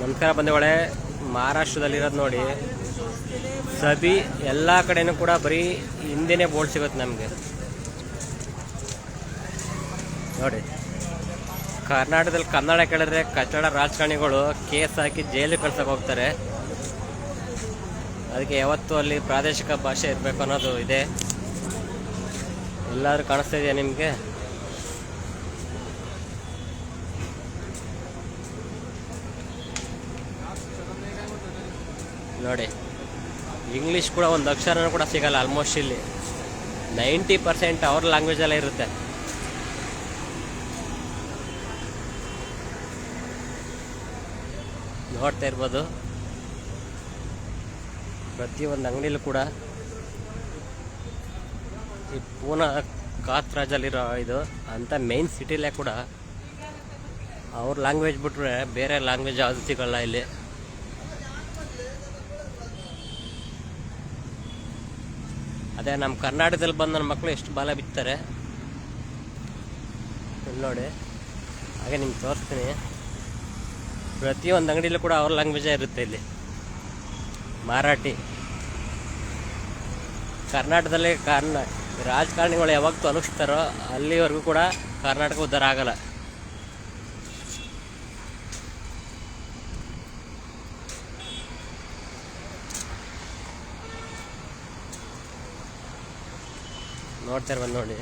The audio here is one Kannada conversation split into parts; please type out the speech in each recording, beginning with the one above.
ನಮಸ್ಕಾರ ಬಂಧುಗಳೇ, ಮಹಾರಾಷ್ಟ್ರದಲ್ಲಿರೋದು ನೋಡಿ. ಸಬಿ ಎಲ್ಲ ಕಡೆನೂ ಕೂಡ ಬರೀ ಹಿಂದೆನೇ ಬೋರ್ಡ್ ಸಿಗುತ್ತೆ ನಮಗೆ. ನೋಡಿ, ಕರ್ನಾಟಕದಲ್ಲಿ ಕನ್ನಡ ಕೇಳಿದ್ರೆ ಕನ್ನಡ ರಾಜಕಾರಣಿಗಳು ಕೇಸ್ ಹಾಕಿ ಜೈಲಿಗೆ ಕಳ್ಸಕ್ಕೆ ಹೋಗ್ತಾರೆ. ಅದಕ್ಕೆ ಯಾವತ್ತೂ ಅಲ್ಲಿ ಪ್ರಾದೇಶಿಕ ಭಾಷೆ ಇರಬೇಕು ಅನ್ನೋದು ಇದೆ. ಎಲ್ಲಾದರೂ ಕಾಣಿಸ್ತಾ ಇದೆಯಾ ನಿಮಗೆ? ನೋಡಿ. ಇಂಗ್ಲೀಷ್ ಕೂಡ ಒಂದು ಅಕ್ಷರನೂ ಕೂಡ ಸಿಗಲ್ಲ ಆಲ್ಮೋಸ್ಟ್ ಇಲ್ಲಿ. ನೈಂಟಿ ಪರ್ಸೆಂಟ್ ಅವ್ರ ಲ್ಯಾಂಗ್ವೇಜಲ್ಲೇ ಇರುತ್ತೆ. ನೋಡ್ತಾ ಇರ್ಬೋದು. ಪ್ರತಿಯೊಂದು ಅಂಗಡಿಲೂ ಕೂಡ ಈ ಪೂನಾ ಕಾತ್ರಾಜಲ್ಲಿರೋ ಇದು, ಅಂತ ಮೇನ್ ಸಿಟಿಲೇ ಕೂಡ ಅವ್ರ ಲ್ಯಾಂಗ್ವೇಜ್ ಬಿಟ್ಟರೆ ಬೇರೆ ಲ್ಯಾಂಗ್ವೇಜ್ ಯಾವುದು ಸಿಗೋಲ್ಲ ಇಲ್ಲಿ. ಅದೇ ನಮ್ಮ ಕರ್ನಾಟಕದಲ್ಲಿ ಬಂದ ನನ್ನ ಮಕ್ಕಳು ಎಷ್ಟು ಬಾಲ ಬಿತ್ತಾರೆ. ನೋಡಿ, ಹಾಗೆ ನಿಮ್ಗೆ ತೋರಿಸ್ತೀನಿ. ಪ್ರತಿಯೊಂದು ಅಂಗಡಿಯಲ್ಲೂ ಕೂಡ ಅವ್ರ ಲ್ಯಾಂಗ್ವೇಜೇ ಇರುತ್ತೆ ಇಲ್ಲಿ. ಮರಾಠಿ. ಕರ್ನಾಟಕದಲ್ಲಿ ಕಾರಣ, ರಾಜಕಾರಣಿಗಳು ಯಾವಾಗ ತೊಲಗಿಸ್ತಾರೋ ಅಲ್ಲಿವರೆಗೂ ಕೂಡ ಕರ್ನಾಟಕ ಉದ್ಧಾರ ಆಗಲ್ಲ. ನೋಡ್ತಾ ಇರ್ಬೋದು ನೋಡಿ.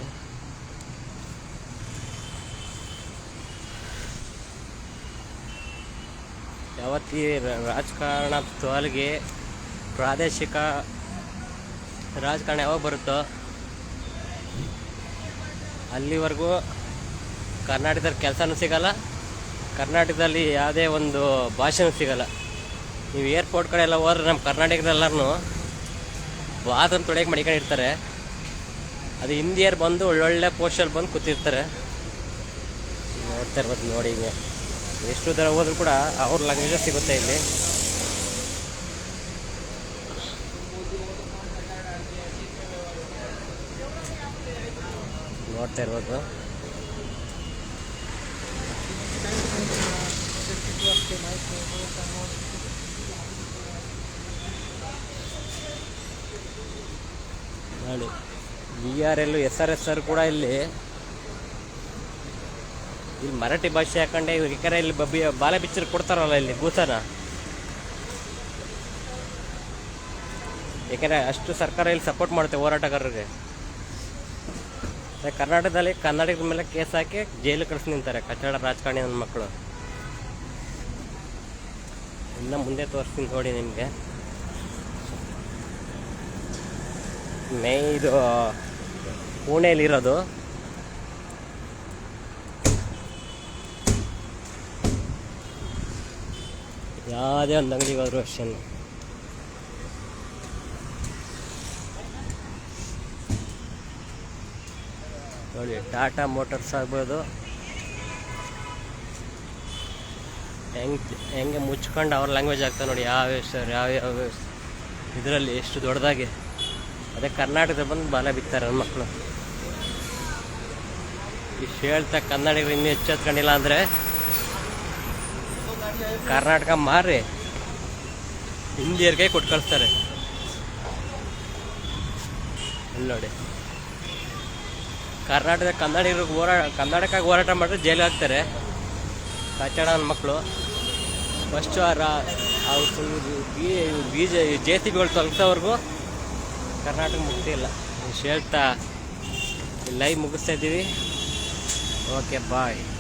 ಯಾವತ್ತಿ ರಾಜಕಾರಣ ತೋಲ್ಗೆ ಪ್ರಾದೇಶಿಕ ರಾಜಕಾರಣ ಯಾವಾಗ ಬರುತ್ತೋ ಅಲ್ಲಿವರೆಗೂ ಕರ್ನಾಟಕದಲ್ಲಿ ಕೆಲಸನೂ ಸಿಗಲ್ಲ, ಕರ್ನಾಟಕದಲ್ಲಿ ಯಾವುದೇ ಒಂದು ಭಾಷೆನೂ ಸಿಗಲ್ಲ. ನೀವು ಏರ್ಪೋರ್ಟ್ ಕಡೆ ಎಲ್ಲ ಹೋದ್ರೆ ನಮ್ಮ ಕರ್ನಾಟಕದೆಲ್ಲರೂ ಬಾತನ್ನು ತೊಳೆಯಕ್ಕೆ ಮಡಿಕೊಂಡಿರ್ತಾರೆ. ಅದು ಹಿಂದಿಯರ್ ಬಂದು ಒಳ್ಳೊಳ್ಳೆ ಪೋಸ್ಟಲ್ಲಿ ಬಂದು ಕೂತಿರ್ತಾರೆ. ನೋಡ್ತಾ ಇರ್ಬೋದು ನೋಡಿ ಈಗ. ಎಷ್ಟು ದರ ಹೋದ್ರೂ ಕೂಡ ಅವ್ರ ಲ್ಯಾಂಗ್ವೇಜೇ ಸಿಗುತ್ತೆ ಇಲ್ಲಿ. ನೋಡ್ತಾ ಇರ್ಬೋದು ನೋಡಿ. V R L S R S R ಕೂಡ ಇಲ್ಲಿ. ಇಲ್ಲಿ ಮರಾಠಿ ಭಾಷೆ ಹಾಕೊಂಡೆ ಯಾಕಂದ್ರೆ ಇಲ್ಲಿ ಬಬ್ಬಿ ಬಾಲ ಬಿಚ್ಚರ್ ಕೊಡ್ತಾರಲ್ಲ ಇಲ್ಲಿ ಗೂಸನ ಯಾಕಂದ್ರೆ ಅಷ್ಟು ಸರ್ಕಾರ ಇಲ್ಲಿ ಸಪೋರ್ಟ್ ಮಾಡುತ್ತೆ ಹೋರಾಟಗಾರರಿಗೆ. ಕರ್ನಾಟಕದಲ್ಲಿ ಕನ್ನಡಿಗರ ಮೇಲೆ ಕೇಸ್ ಹಾಕಿ ಜೈಲು ಕಳಿಸಿ ನಿಂತಾರೆ ಕಚ್ಚಡ ರಾಜಕಾರಣಿ ನನ್ನ ಮಕ್ಕಳು. ಇನ್ನು ಮುಂದೆ ತೋರಿಸ್ತೀನಿ ನೋಡಿ ನಿಮಗೆ. ಮೇ ಇದು ಪುಣೆಯಲ್ಲಿರೋದು. ಯಾವುದೇ ಒಂದು ಅಂಗಡಿಗೆ ಹೋದ್ರು ಅಷ್ಟೇ ನೋಡಿ, ಟಾಟಾ ಮೋಟರ್ಸ್ ಆಗ್ಬೋದು. ಹೆಂಗೆ ಹೆಂಗೆ ಮುಚ್ಕೊಂಡು ಅವ್ರ ಲ್ಯಾಂಗ್ವೇಜ್ ಆಗ್ತದೆ ನೋಡಿ, ಯಾವ ಸರ್ ಯಾವ ಯಾವ ಇದರಲ್ಲಿ ಎಷ್ಟು ದೊಡ್ಡದಾಗಿ. ಅದೇ ಕರ್ನಾಟಕದ ಬಂದು ಬಾಲ ಬಿತ್ತಾರೆ ನನ್ನ ಮಕ್ಕಳು ಇಷ್ಟು ಹೇಳ್ತಾ ಕನ್ನಡಿಗರು ಇನ್ನೂ ಹೆಚ್ಚು ಹತ್ಕೊಂಡಿಲ್ಲ ಅಂದರೆ ಕರ್ನಾಟಕ ಮಾರಿ ಹಿಂದಿಯರಿಗೆ ಕೊಟ್ಟು ಕಳಿಸ್ತಾರೆ. ನೋಡಿ. ಕರ್ನಾಟಕದ ಕನ್ನಡಿಗರಿಗೆ ಹೋರಾಟ ಕನ್ನಡಕ್ಕಾಗಿ ಹೋರಾಟ ಮಾಡಿದ್ರೆ ಜೈಲಿಗೆ ಹಾಕ್ತಾರೆ. ಕಚ್ಚಡ ಮಕ್ಕಳು. ಫಸ್ಟು ಆ ರಾ ಬೀಜ ಜೆ ಸಿ ಬಿಗಳು ತೊಲಗ್ಸೋವರೆಗೂ ಕರ್ನಾಟಕ ಮುಕ್ತಿ ಇಲ್ಲ. ಹೇಳ್ತಾ ಲೈವ್ ಮುಗಿಸ್ತಾ ಇದ್ದೀವಿ. Ok, bye.